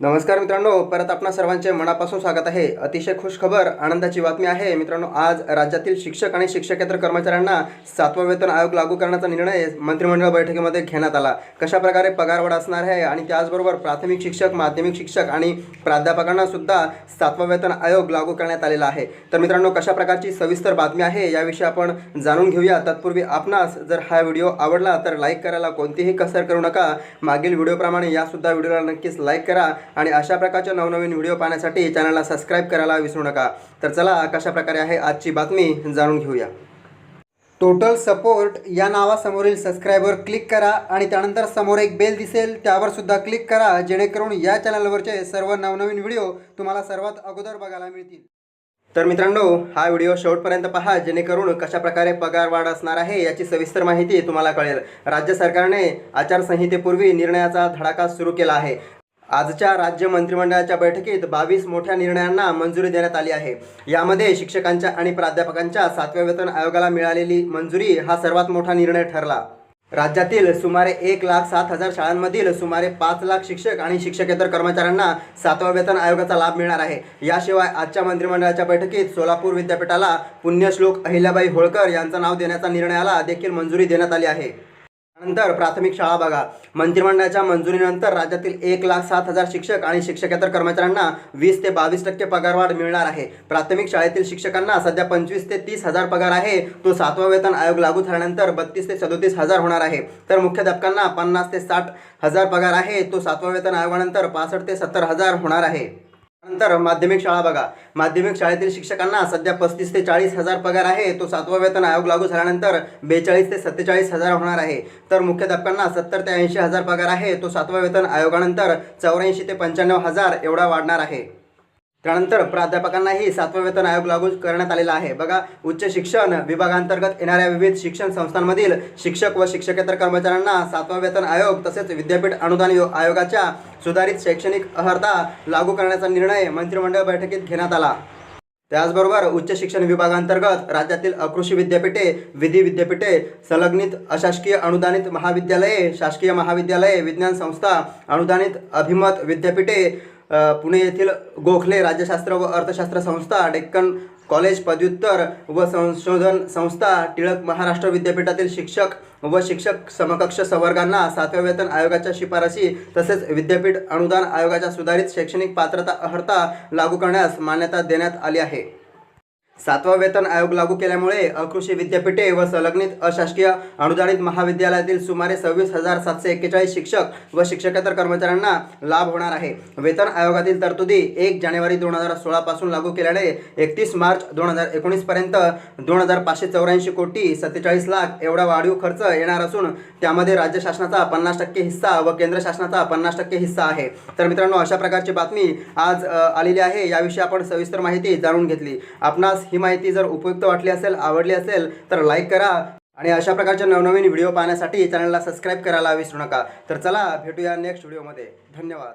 नमस्कार मित्रांनो परत आपणा सर्वांचे मनापासून स्वागत आहे. अतिशय खुश खबर आनंदाची बातमी आहे. मित्रांनो आज राज्यातील शिक्षक आणि शिक्षकेतर कर्मचाऱ्यांना सातवा वेतन आयोग लागू करण्याचा निर्णय मंत्रिमंडळ बैठकीमध्ये घेण्यात आला. कशाप्रकारे पगारवाढ असणार आहे आणि त्याचबरोबर प्राथमिक शिक्षक माध्यमिक शिक्षक आणि प्राध्यापकांना सुद्धा सातवा वेतन आयोग लागू करण्यात आलेला आहे. तर मित्रांनो कशा प्रकारची सविस्तर बातमी आहे याविषयी आपण जाणून घेऊया. तत्पूर्वी आपणास जर हा व्हिडिओ आवडला तर लाईक करायला कोणतीही कसर करू नका. मागील व्हिडिओप्रमाणे यासुद्धा व्हिडिओला नक्कीच लाईक करा. आणि अशा प्रकारचे नवनवीन व्हिडिओ पाहण्यासाठी चॅनलला सबस्क्राईब करायला विसरू नका. तर चला कशा प्रकारे आहे आजची बातमी जाणून घेऊया. टोटल सपोर्ट या नावासमोरील सबस्क्राईबवर क्लिक करा आणि त्यानंतर समोर एक बेल दिसेल त्यावर सुद्धा क्लिक करा जेणेकरून या चॅनलवरचे सर्व नवनवीन व्हिडिओ तुम्हाला सर्वात अगोदर बघायला मिळतील. तर मित्रांनो हा व्हिडिओ शेवटपर्यंत पहा जेणेकरून कशाप्रकारे पगार वाढ असणार आहे याची सविस्तर माहिती तुम्हाला कळेल. राज्य सरकारने आचारसंहितेपूर्वी निर्णयाचा धडाका सुरू केला आहे. आजच्या राज्य मंत्रिमंडळाच्या बैठकीत बावीस मोठ्या निर्णयांना मंजुरी देण्यात आली आहे. यामध्ये शिक्षकांच्या आणि प्राध्यापकांच्या सातव्या वेतन आयोगाला मिळालेली मंजुरी हा सर्वात मोठा निर्णय ठरला. राज्यातील सुमारे एक लाख सात हजार शाळांमधील सुमारे पाच लाख शिक्षक आणि शिक्षकेतर कर्मचाऱ्यांना सातवा वेतन आयोगाचा लाभ मिळणार आहे. याशिवाय आजच्या मंत्रिमंडळाच्या बैठकीत सोलापूर विद्यापीठाला पुण्यश्लोक अहिल्याबाई होळकर यांचं नाव देण्याचा निर्णयाला देखील मंजुरी देण्यात आली आहे. त्यानंतर प्राथमिक शाळा बघा. मंत्रिमंडळाच्या मंजुरीनंतर राज्यातील एक लाख सात हजार शिक्षक आणि शिक्षकेतर कर्मचाऱ्यांना वीस ते बावीस टक्के पगारवाढ मिळणार आहे. प्राथमिक शाळेतील शिक्षकांना सध्या पंचवीस ते तीस हजार पगार आहे. तो सातवा वेतन आयोग लागू झाल्यानंतर बत्तीस ते सदोतीस हजार होणार आहे. तर मुख्याध्यापकांना पन्नास ते साठ हजार पगार आहे. तो सातवा वेतन आयोगानंतर पासष्ट ते सत्तर हजार होणार आहे. नंतर माध्यमिक शाळा बघा. माध्यमिक शाळेतील शिक्षकांना सध्या पस्तीस ते चाळीस हजार पगार आहे. तो सातवा वेतन आयोग लागू झाल्यानंतर बेचाळीस ते सत्तेचाळीस हजार होणार आहे. तर मुख्याध्यापकांना सत्तर ते ऐंशी हजार पगार आहे. तो सातवा वेतन आयोगानंतर चौऱ्याऐंशी ते पंच्याण्णव हजार एवढा वाढणार आहे. त्यानंतर प्राध्यापकांनाही सातवा वेतन आयोग लागू करण्यात आलेला आहे. बघा उच्च शिक्षण विभागांतर्गत येणाऱ्या विविध शिक्षण संस्थांमधील शिक्षक व शिक्षकेतर कर्मचाऱ्यांना सातवा वेतन आयोग तसेच विद्यापीठ अनुदान आयोगाच्या सुधारित शैक्षणिक अर्हता लागू करण्याचा निर्णय मंत्रिमंडळ बैठकीत घेण्यात आला. त्याचबरोबर उच्च शिक्षण विभागांतर्गत राज्यातील अकृषी विद्यापीठे विधी विद्यापीठे संलग्नित अशासकीय अनुदानित महाविद्यालये शासकीय महाविद्यालये विज्ञान संस्था अनुदानित अभिमत विद्यापीठे पुणे येथील गोखले राज्यशास्त्र व अर्थशास्त्र संस्था डेक्कन कॉलेज पदव्युत्तर व संशोधन संस्था टिळक महाराष्ट्र विद्यापीठातील शिक्षक व शिक्षक समकक्ष संवर्गांना सातव्या वेतन आयोगाच्या शिफारशी तसेच विद्यापीठ अनुदान आयोगाच्या सुधारित शैक्षणिक पात्रता अर्हता लागू करण्यास मान्यता देण्यात आली आहे. सातवा वेतन आयोग लागू केल्यामुळे अकृषी विद्यापीठे व संलग्नित अशासकीय अनुदानित महाविद्यालयातील सुमारे सव्वीस हजार सातशे एक्केचाळीस शिक्षक व शिक्षकेतर कर्मचाऱ्यांना लाभ होणार आहे. वेतन आयोगातील तरतुदी एक जानेवारी दोन हजार सोळापासून लागू केल्याने एकतीस मार्च दोन हजार एकोणीसपर्यंत दोन हजार पाचशे चौऱ्याऐंशी कोटी सत्तेचाळीस लाख एवढा वाढीव खर्च येणार असून त्यामध्ये राज्य शासनाचा पन्नास टक्के हिस्सा व केंद्र शासनाचा पन्नास टक्के हिस्सा आहे. तर मित्रांनो अशा प्रकारची बातमी आज आलेली आहे. याविषयी आपण सविस्तर माहिती जाणून घेतली. आपणास ही माहिती जर उपयुक्त वाटली असेल आवडली असेल तर लाईक करा आणि अशा प्रकारचे नवनवीन व्हिडिओ पाहण्यासाठी चॅनलला सबस्क्राईब करायला विसरू नका. तर चला भेटूया नेक्स्ट व्हिडिओमध्ये धन्यवाद.